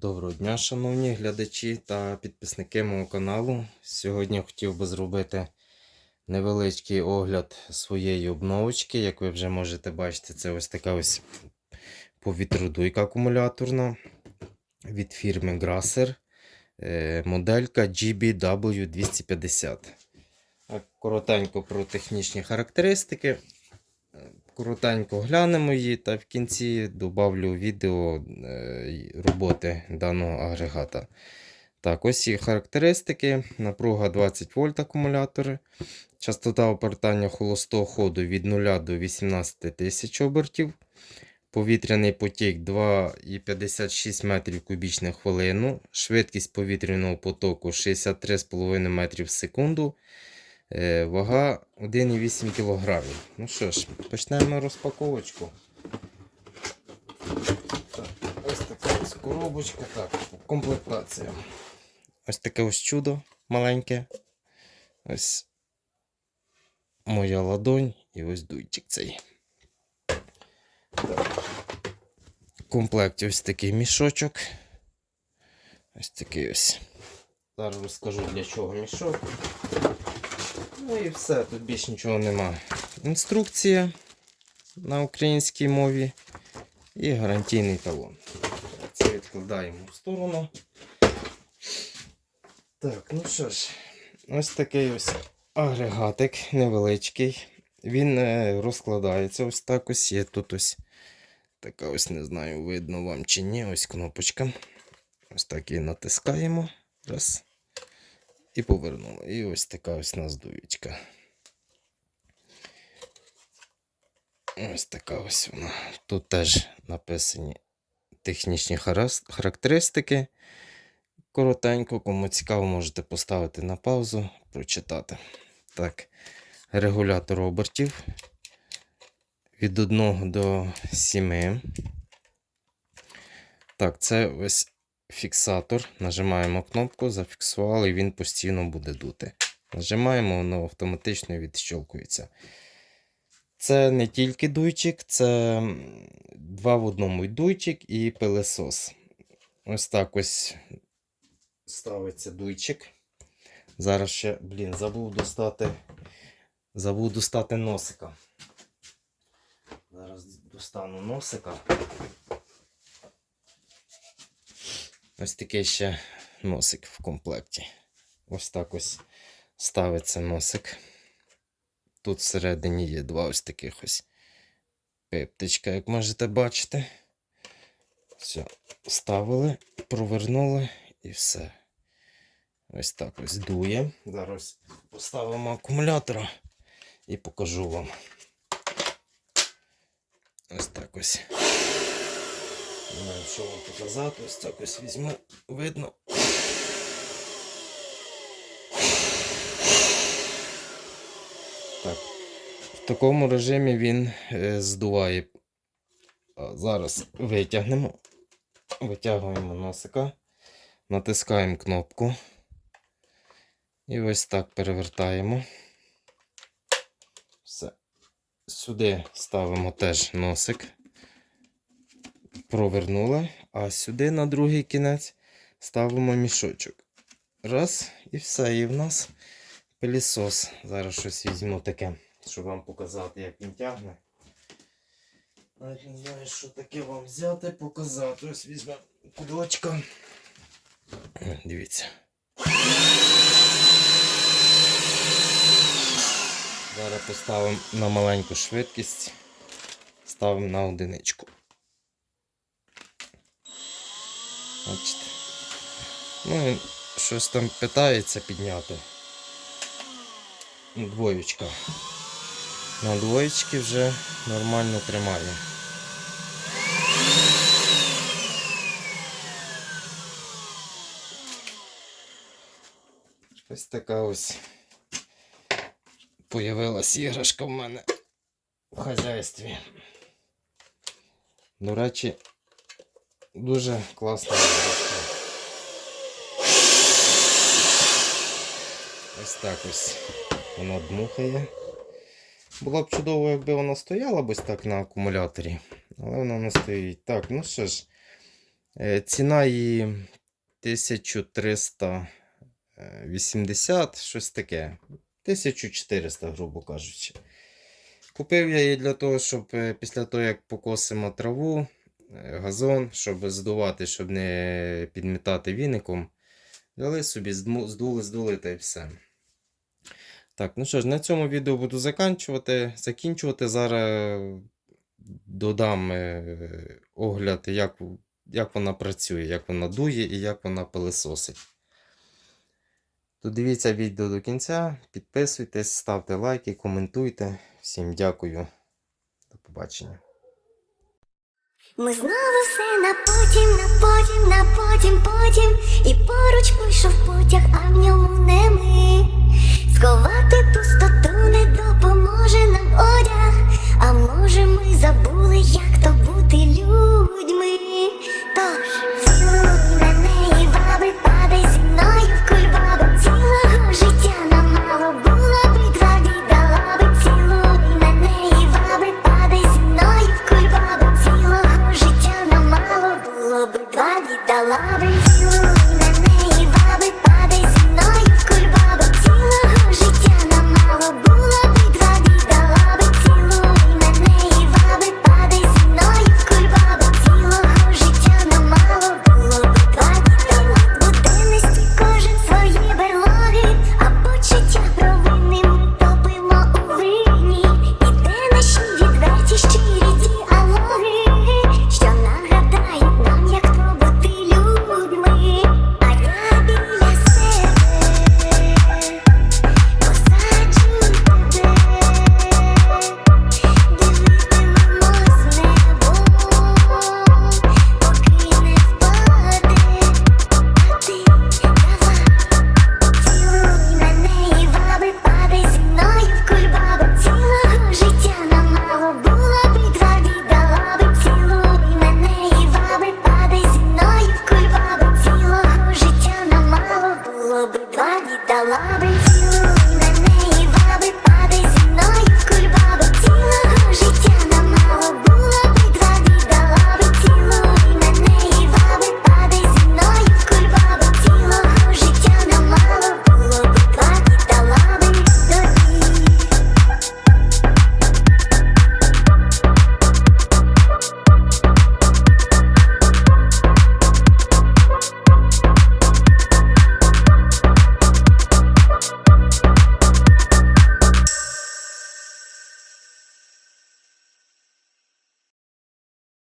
Доброго дня, шановні глядачі та підписники мого каналу. Сьогодні хотів би зробити невеличкий огляд своєї обновочки. Як ви вже можете бачити, це ось така ось повітродуйка акумуляторна від фірми Grasser. Е, Моделька GBW250. Коротенько про технічні характеристики. Коротенько глянемо її та в кінці добавлю відео е, роботи даного агрегата. Так, ось її характеристики. Напруга 20 вольт акумулятори. Частота обертання холостого ходу від 0 до 18 тисяч обертів. Повітряний потік 2,56 метрів кубічних хвилину. Швидкість повітряного потоку 63,5 метрів в секунду. Е, Вага 1,8 кг. Ну що ж, почнемо розпаковочку. Так, ось така ось коробочка. Так, комплектація. Ось таке ось чудо маленьке. Ось моя ладонь і ось дуйчик цей. Так. В ось такий мішочок. Ось такий ось. Зараз розкажу для чого мішок. Ну і все, тут більше нічого нема. Інструкція на українській мові і гарантійний талон. Це відкладаємо в сторону. Так, ну що ж, ось такий ось агрегатик невеличкий. Він е, розкладається ось так ось. Є тут ось така ось, не знаю, видно вам чи ні, ось кнопочка. Ось так її натискаємо. Раз і повернули. І ось така ось нас дуєчка. Ось така ось вона. Тут теж написані технічні характеристики. Коротенько, кому цікаво, можете поставити на паузу, прочитати. Так, регулятор обертів від 1 до 7. Так, це ось фіксатор. Нажимаємо кнопку, зафіксували, і він постійно буде дути. Нажимаємо, воно автоматично відщолкується. Це не тільки дуйчик, це два в одному і дуйчик і пилесос. Ось так ось ставиться дуйчик. Зараз ще, блін, забув достати. Забув достати носика. Зараз достану носика. Ось такий ще носик в комплекті. Ось так ось ставиться носик. Тут всередині є два ось таких ось пиптичка, як можете бачити. Все, ставили, провернули і все. Ось так ось дує. Зараз поставимо акумулятора і покажу вам. Ось так ось. Не знаю, що вам показати, ось так ось візьму, видно. Так. В такому режимі він е, здуває. Зараз витягнемо. Витягуємо носика, натискаємо кнопку. І ось так перевертаємо. Все. Сюди ставимо теж носик провернули, а сюди на другий кінець ставимо мішочок. Раз, і все. І в нас пилісос. Зараз щось візьму таке, щоб вам показати, як він тягне. Навіть не знаю, що таке вам взяти, показати. Ось візьмемо кудочка. Дивіться. Зараз поставимо на маленьку швидкість, ставимо на одиничку. Бачите. Ну, він щось там питається підняти. Двоєчка. На двоєчки вже нормально тримає. Ось така ось появилась іграшка в мене в хазяйстві. До речі, дуже класна іграшка. Ось так ось воно дмухає. Було б чудово, якби воно стояло ось так на акумуляторі, але воно не стоїть. Так, ну що ж, Е, Ціна її 1380, щось таке. 1400, грубо кажучи. Купив я її для того, щоб е, після того, як покосимо траву, газон, щоб здувати, щоб не підмітати віником. Взяли собі, здули, здули та й все. Так, ну що ж, на цьому відео буду закінчувати. закінчувати. Зараз додам е, огляд, як, як вона працює, як вона дує і як вона пилисосить. Додивіться відео до кінця, підписуйтесь, ставте лайки, коментуйте. Всім дякую. До побачення. Ми знову все на потім, на потім, на потім, потім. І поруч пішов потяг, а в ньому не ми. Сховати пустоту